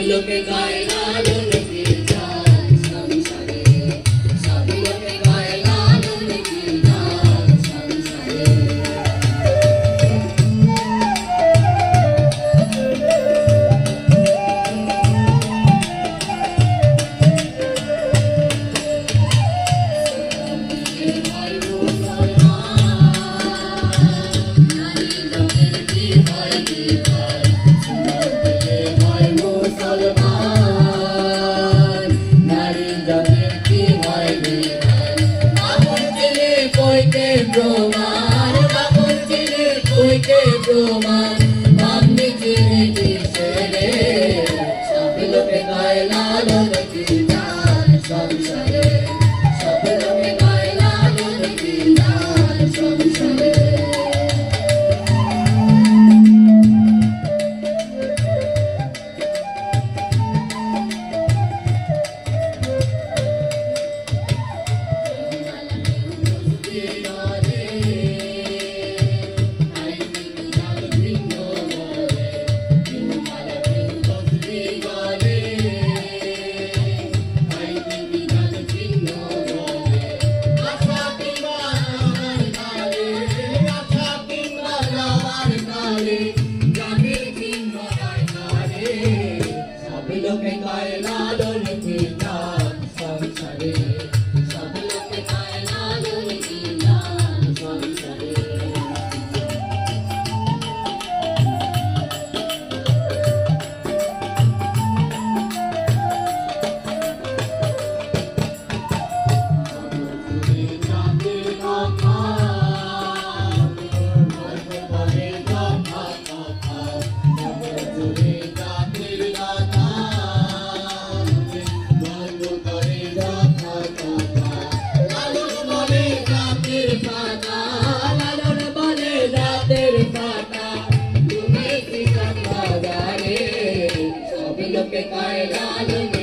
गाय गायला কইতে প্রমাণ লোকে গায় Hallelujah.